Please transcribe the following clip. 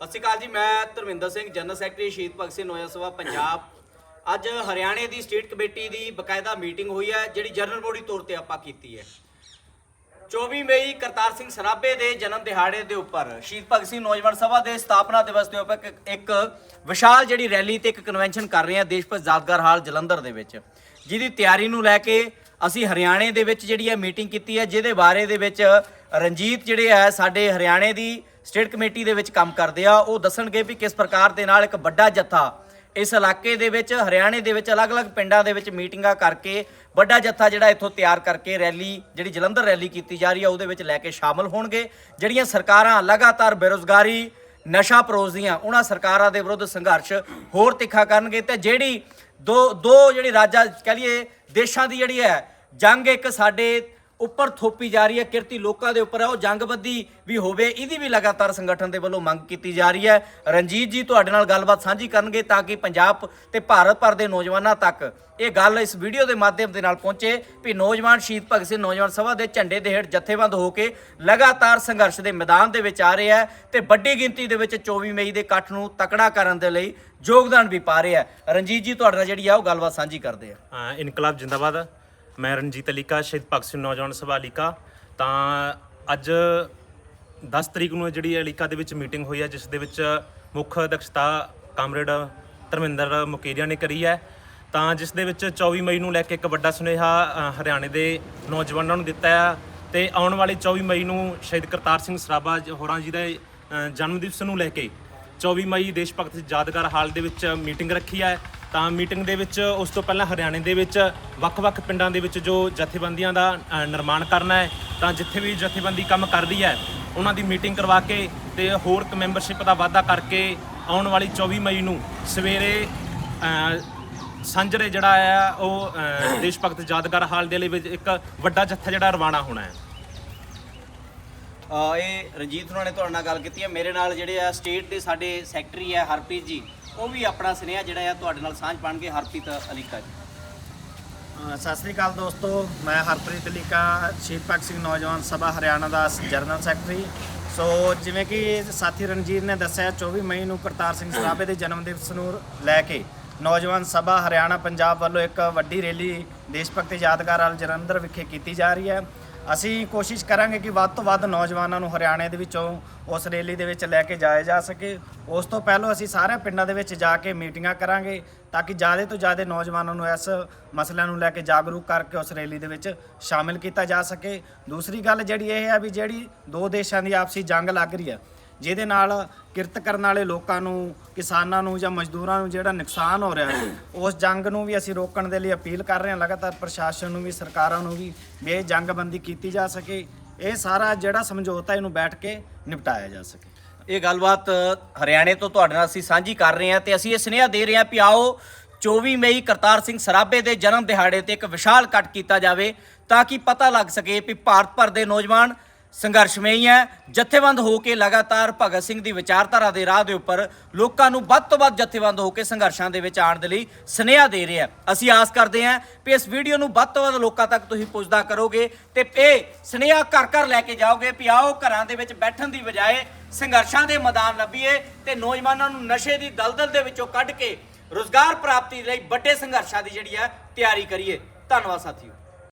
ਸਤਿ ਸ਼੍ਰੀ ਅਕਾਲ ਜੀ, ਮੈਂ ਧਰਮਿੰਦਰ ਸਿੰਘ, ਜਨਰਲ ਸੈਕਟਰੀ ਸ਼ਹੀਦ ਭਗਤ ਸਿੰਘ ਨੋਇਆ ਸਭਾ, ਪੰਜਾਬ। ਅੱਜ ਹਰਿਆਣੇ ਦੀ ਸਟੇਟ ਕਮੇਟੀ ਦੀ ਬਕਾਇਦਾ ਮੀਟਿੰਗ ਹੋਈ ਹੈ, ਜਿਹੜੀ ਜਨਰਲ ਬੋਡੀ ਤੌਰ ਤੇ ਆਪਾਂ ਕੀਤੀ ਹੈ। 24 ਮਈ ਕਰਤਾਰ ਸਿੰਘ ਸਰਾਭੇ ਦੇ ਜਨਮ ਦਿਹਾੜੇ ਦੇ ਉੱਪਰ ਸ਼ਹੀਦ ਭਗਤ ਸਿੰਘ ਨੌਜਵਾਨ ਸਭਾ ਦੇ ਸਥਾਪਨਾ ਦਿਵਸ ਦੇ ਉੱਪਰ ਇੱਕ- ਵਿਸ਼ਾਲ ਜਿਹੜੀ ਰੈਲੀ ਤੇ ਇੱਕ ਕਨਵੈਨਸ਼ਨ ਕਰ ਰਹੇ ਹਾਂ ਦੇਸ਼ ਭਗਤ ਯਾਦਗਾਰ ਹਾਲ ਜਲੰਧਰ ਦੇ ਵਿੱਚ, ਜਿਹਦੀ ਤਿਆਰੀ ਨੂੰ ਲੈ ਕੇ ਅਸੀਂ ਹਰਿਆਣੇ ਦੇ ਵਿੱਚ ਜਿਹੜੀ ਹੈ ਮੀਟਿੰਗ ਕੀਤੀ ਹੈ, ਜਿਹਦੇ ਬਾਰੇ ਦੇ ਵਿੱਚ ਰਣਜੀਤ ਜਿਹੜੇ ਹੈ, ਸਾਡੇ ਹਰਿਆਣੇ ਦੀ ਸਟੇਟ ਕਮੇਟੀ ਦੇ ਵਿੱਚ ਕੰਮ ਕਰਦੇ ਆ, ਉਹ ਦੱਸਣਗੇ ਵੀ ਕਿਸ ਪ੍ਰਕਾਰ ਦੇ ਨਾਲ ਇੱਕ ਵੱਡਾ ਜੱਥਾ ਇਸ ਇਲਾਕੇ ਦੇ ਵਿੱਚ, ਹਰਿਆਣੇ ਦੇ ਵਿੱਚ, ਅਲੱਗ-ਅਲੱਗ ਪਿੰਡਾਂ ਦੇ ਵਿੱਚ ਮੀਟਿੰਗਾਂ ਕਰਕੇ ਵੱਡਾ ਜੱਥਾ ਜਿਹੜਾ ਇੱਥੋਂ ਤਿਆਰ ਕਰਕੇ ਰੈਲੀ, ਜਿਹੜੀ ਜਲੰਧਰ ਰੈਲੀ ਕੀਤੀ ਜਾ ਰਹੀ ਆ, ਉਹਦੇ ਵਿੱਚ ਲੈ ਕੇ ਸ਼ਾਮਲ ਹੋਣਗੇ। ਜਿਹੜੀਆਂ ਸਰਕਾਰਾਂ ਲਗਾਤਾਰ ਬੇਰੋਜ਼ਗਾਰੀ, ਨਸ਼ਾ ਪਰੋਸਦੀਆਂ ਉਹਨਾਂ ਸਰਕਾਰਾਂ ਦੇ ਵਿਰੁੱਧ ਸੰਘਰਸ਼ ਹੋਰ ਤਿੱਖਾ ਕਰਨਗੇ ਤੇ ਜਿਹੜੀ ਦੋ ਦੋ ਜਿਹੜੀ ਰਾਜਾਂ ਕਹ ਲਈਏ, ਦੇਸ਼ਾਂ ਦੀ ਜਿਹੜੀ ਹੈ, ਜੰਗ ਇੱਕ ਸਾਡੇ ਉੱਪਰ ਥੋਪੀ ਜਾ ਰਹੀ ਹੈ, ਕਿਰਤੀ ਲੋਕਾਂ ਦੇ ਉੱਪਰ ਹੈ, ਉਹ ਜੰਗਬੰਦੀ ਵੀ ਹੋਵੇ, ਇਹਦੀ ਵੀ ਲਗਾਤਾਰ ਸੰਗਠਨ ਦੇ ਵੱਲੋਂ ਮੰਗ ਕੀਤੀ ਜਾ ਰਹੀ ਹੈ। ਰਣਜੀਤ ਜੀ ਤੁਹਾਡੇ ਨਾਲ ਗੱਲਬਾਤ ਸਾਂਝੀ ਕਰਨਗੇ ਤਾਂ ਕਿ ਪੰਜਾਬ ਤੇ ਭਾਰਤ ਭਰ ਦੇ ਨੌਜਵਾਨਾਂ ਤੱਕ ਇਹ ਗੱਲ ਇਸ ਵੀਡੀਓ ਦੇ ਮਾਧਿਅਮ ਦੇ ਨਾਲ ਪਹੁੰਚੇ ਵੀ ਨੌਜਵਾਨ ਸ਼ਹੀਦ ਭਗਤ ਸਿੰਘ, ਨੌਜਵਾਨ ਸਭਾ ਦੇ ਝੰਡੇ ਦੇ ਹੇਠ ਜਥੇਬੰਦ ਹੋ ਕੇ ਲਗਾਤਾਰ ਸੰਘਰਸ਼ ਦੇ ਮੈਦਾਨ ਦੇ ਵਿੱਚ ਆ ਰਹੇ ਹੈ ਤੇ ਵੱਡੀ ਗਿਣਤੀ ਦੇ ਵਿੱਚ 24 ਮਈ ਦੇ ਇਕੱਠ ਨੂੰ ਤਕੜਾ ਕਰਨ ਦੇ ਲਈ ਯੋਗਦਾਨ ਵੀ ਪਾ ਰਿਹਾ ਹੈ। ਰਣਜੀਤ ਜੀ, ਤੁਹਾਡੇ ਨਾਲ ਜਿਹੜੀ ਆ ਉਹ ਗੱਲਬਾਤ ਸਾਂਝੀ ਕਰਦੇ ਆ। ਇਨਕਲਾਬ ਜਿੰਦਾਬਾਦ। ਮੈਂ ਰਣਜੀਤ ਅਲੀਕਾ, ਸ਼ਹੀਦ ਭਗਤ ਸਿੰਘ ਨੌਜਵਾਨ ਸਭਾ ਅਲੀਕਾ। ਤਾਂ ਅੱਜ 10 ਤਰੀਕ ਨੂੰ ਜਿਹੜੀ ਅਲੀਕਾ ਦੇ ਵਿੱਚ ਮੀਟਿੰਗ ਹੋਈ ਹੈ, ਜਿਸ ਦੇ ਵਿੱਚ ਮੁੱਖ ਅਧਿਕਸ਼ਤਾ ਕਾਮਰੇਡ ਧਰਮਿੰਦਰ ਮੁਕੇਰੀਆ ਨੇ ਕਰੀ ਹੈ। ਤਾਂ ਜਿਸ ਦੇ ਵਿੱਚ 24 ਮਈ ਨੂੰ ਲੈ ਕੇ ਇੱਕ ਵੱਡਾ ਸੁਨੇਹਾ ਹਰਿਆਣੇ ਦੇ ਨੌਜਵਾਨਾਂ ਨੂੰ ਦਿੱਤਾ ਹੈ। ਤੇ ਆਉਣ ਵਾਲੇ 24 ਮਈ ਨੂੰ ਸ਼ਹੀਦ ਕਰਤਾਰ ਸਿੰਘ ਸਰਾਭਾ ਹੋਰਾਂ ਜੀ ਦੇ ਜਨਮ ਦਿਵਸ ਨੂੰ ਲੈ ਕੇ 24 ਮਈ ਦੇਸ਼ ਭਗਤ ਯਾਦਗਾਰ ਹਾਲ ਦੇ ਵਿੱਚ ਮੀਟਿੰਗ ਰੱਖੀ ਹੈ। ਤਾਂ ਮੀਟਿੰਗ ਦੇ ਵਿੱਚ ਉਸ ਤੋਂ ਪਹਿਲਾਂ ਹਰਿਆਣੇ ਦੇ ਵਿੱਚ ਵੱਖ-ਵੱਖ ਪਿੰਡਾਂ ਦੇ ਵਿੱਚ ਜੋ ਜਥੇਬੰਦੀਆਂ ਦਾ ਨਿਰਮਾਣ ਕਰਨਾ ਹੈ ਤਾਂ ਜਿੱਥੇ ਵੀ ਜਥੇਬੰਦੀ ਕੰਮ ਕਰਦੀ ਹੈ ਉਹਨਾਂ ਦੀ ਮੀਟਿੰਗ ਕਰਵਾ ਕੇ ਤੇ ਹੋਰ ਮੈਂਬਰਸ਼ਿਪ ਦਾ ਵਾਅਦਾ ਕਰਕੇ ਆਉਣ ਵਾਲੀ 24 ਮਈ ਨੂੰ ਸਵੇਰੇ ਅ, ਜਿਹੜਾ ਹੈ ਉਹ ਦੇਸ਼ ਭਗਤ ਯਾਦਗਾਰ ਹਾਲ ਦੇ ਲਈ ਵਿੱਚ ਇੱਕ ਵੱਡਾ ਜੱਥਾ ਜਿਹੜਾ ਰਵਾਨਾ ਹੋਣਾ ਹੈ। ਇਹ ਰਣਜੀਤ ਹੋਣਾ ਨੇ ਤੁਹਾਡੇ ਨਾਲ ਗੱਲ ਕੀਤੀ ਹੈ। ਮੇਰੇ ਨਾਲ ਜਿਹੜੇ ਆ ਸਟੇਟ ਦੇ ਸਾਡੇ ਸੈਕਟਰੀ ਹੈ ਹਰਪ੍ਰੀਤ ਜੀ। ਉਹ ਵੀ ਆਪਣਾ ਸੁਨੇਹਾ ਜਿਹੜਾ ਆ ਤੁਹਾਡੇ ਨਾਲ ਸਾਂਝ ਪਾਣਗੇ, ਹਰਪ੍ਰੀਤ ਅਲੀਕਾ ਜੀ। ਸਤਿ ਸ੍ਰੀ ਅਕਾਲ ਦੋਸਤੋ, ਮੈਂ ਹਰਪ੍ਰੀਤ ਅਲੀਕਾ, ਸ਼ਹੀਦ ਭਗਤ ਸਿੰਘ ਨੌਜਵਾਨ ਸਭਾ ਹਰਿਆਣਾ ਦਾ ਜਨਰਲ ਸੈਕਟਰੀ। ਸੋ ਜਿਵੇਂ ਕਿ ਸਾਥੀ ਰਣਜੀਤ ਨੇ ਦੱਸਿਆ 24 ਮਈ ਨੂੰ ਕਰਤਾਰ ਸਿੰਘ ਸਰਾਭੇ ਦੇ ਜਨਮ ਦਿਵਸ ਨੂੰ ਲੈ ਕੇ ਨੌਜਵਾਨ ਸਭਾ ਹਰਿਆਣਾ ਪੰਜਾਬ ਵੱਲੋਂ ਇੱਕ ਵੱਡੀ ਰੈਲੀ ਦੇਸ਼ ਭਗਤੀ ਯਾਦਗਾਰ ਵਾਲ ਜਲੰਧਰ ਵਿਖੇ ਕੀਤੀ ਜਾ ਰਹੀ ਹੈ। ਅਸੀਂ ਕੋਸ਼ਿਸ਼ ਕਰਾਂਗੇ ਕਿ ਵੱਧ ਤੋਂ ਵੱਧ ਨੌਜਵਾਨਾਂ ਨੂੰ ਹਰਿਆਣੇ ਦੇ ਵਿੱਚੋਂ, ਉਸ ਰੈਲੀ ਦੇ ਵਿੱਚ ਲੈ ਕੇ ਜਾਇਆ ਜਾ ਸਕੇ। ਉਸ ਤੋਂ ਪਹਿਲਾਂ ਅਸੀਂ ਸਾਰੇ ਪਿੰਡਾਂ ਦੇ ਵਿੱਚ ਜਾ ਕੇ ਮੀਟਿੰਗਾਂ ਕਰਾਂਗੇ ਤਾਂ ਕਿ ਜ਼ਿਆਦਾ ਤੋਂ ਜ਼ਿਆਦਾ ਨੌਜਵਾਨਾਂ ਨੂੰ ਇਸ ਮਸਲਿਆਂ ਨੂੰ ਲੈ ਕੇ ਜਾਗਰੂਕ ਕਰਕੇ ਉਸ ਰੈਲੀ ਦੇ ਵਿੱਚ ਸ਼ਾਮਿਲ ਕੀਤਾ ਜਾ ਸਕੇ। ਦੂਸਰੀ ਗੱਲ ਜਿਹੜੀ ਇਹ ਹੈ ਵੀ ਜਿਹੜੀ ਦੋ ਦੇਸ਼ਾਂ ਦੀ ਆਪਸੀ ਜੰਗ ਲੱਗ ਰਹੀ ਹੈ ਜਿਹਦੇ ਨਾਲ ਕਿਰਤ ਕਰਨ ਵਾਲੇ ਲੋਕਾਂ ਨੂੰ, ਕਿਸਾਨਾਂ ਨੂੰ ਜਾਂ ਮਜ਼ਦੂਰਾਂ ਨੂੰ ਜਿਹੜਾ ਨੁਕਸਾਨ ਹੋ ਰਿਹਾ ਹੈ, ਉਸ ਜੰਗ ਨੂੰ ਵੀ ਅਸੀਂ ਰੋਕਣ ਦੇ ਲਈ ਅਪੀਲ ਕਰ ਰਹੇ ਹਾਂ। ਲਗਾਤਾਰ ਪ੍ਰਸ਼ਾਸਨ ਨੂੰ ਵੀ, ਸਰਕਾਰਾਂ ਨੂੰ ਵੀ ਵੀ ਇਹ ਜੰਗਬੰਦੀ ਕੀਤੀ ਜਾ ਸਕੇ। ਇਹ ਸਾਰਾ ਜਿਹੜਾ ਸਮਝੌਤਾ ਇਹਨੂੰ ਬੈਠ ਕੇ ਨਿਪਟਾਇਆ ਜਾ ਸਕੇ। ਇਹ ਗੱਲਬਾਤ ਹਰਿਆਣੇ ਤੋਂ ਤੁਹਾਡੇ ਨਾਲ ਅਸੀਂ ਸਾਂਝੀ ਕਰ ਰਹੇ ਹਾਂ ਤੇ ਅਸੀਂ ਇਹ ਸੁਨੇਹਾ ਦੇ ਰਹੇ ਹਾਂ ਕਿ ਆਓ 24 ਮਈ ਕਰਤਾਰ ਸਿੰਘ ਸਰਾਭੇ ਦੇ ਜਨਮ ਦਿਹਾੜੇ ਤੇ ਇੱਕ ਵਿਸ਼ਾਲ ਕੱਟ ਕੀਤਾ ਜਾਵੇ ਤਾਂ ਕਿ ਪਤਾ ਲੱਗ ਸਕੇ ਵੀ ਭਾਰਤ ਭਰ ਦੇ ਨੌਜਵਾਨ ਸੰਘਰਸ਼ਮਈ ਹੈ ਜਥੇਬੰਦ ਹੋ ਕੇ ਲਗਾਤਾਰ ਭਗਤ ਸਿੰਘ ਦੀ ਵਿਚਾਰਧਾਰਾ ਦੇ ਰਾਹ ਦੇ ਉੱਪਰ ਲੋਕਾਂ ਨੂੰ ਵੱਧ ਤੋਂ ਵੱਧ ਜਥੇਬੰਦ ਹੋ ਕੇ ਸੰਘਰਸ਼ਾਂ ਦੇ ਵਿੱਚ ਆਉਣ ਦੇ ਲਈ ਸੁਨੇਹਾ ਦੇ ਰਿਹਾ ਅਸੀਂ ਆਸ ਕਰਦੇ ਹਾਂ ਕਿ ਇਸ ਵੀਡੀਓ ਨੂੰ ਵੱਧ ਤੋਂ ਵੱਧ ਲੋਕਾਂ ਤੱਕ ਤੁਸੀਂ ਪੁੱਜਦਾ ਕਰੋਗੇ ਤੇ ਇਹ ਸੁਨੇਹਾ ਘਰ ਘਰ ਲੈ ਕੇ ਜਾਓਗੇ ਵੀ ਆਓ ਘਰਾਂ ਦੇ ਵਿੱਚ ਬੈਠਣ ਦੀ ਬਜਾਏ ਸੰਘਰਸ਼ਾਂ ਦੇ ਮੈਦਾਨ ਲੱਭੀਏ ਤੇ ਨੌਜਵਾਨਾਂ ਨੂੰ ਨਸ਼ੇ ਦੀ ਦਲਦਲ ਦੇ ਵਿੱਚੋਂ ਕੱਢ ਕੇ ਰੋਜ਼ਗਾਰ ਪ੍ਰਾਪਤੀ ਲਈ ਵੱਡੇ ਸੰਘਰਸ਼ਾਂ ਦੀ ਜਿਹੜੀ ਹੈ ਤਿਆਰੀ ਕਰੀਏ। ਧੰਨਵਾਦ ਸਾਥੀਓ।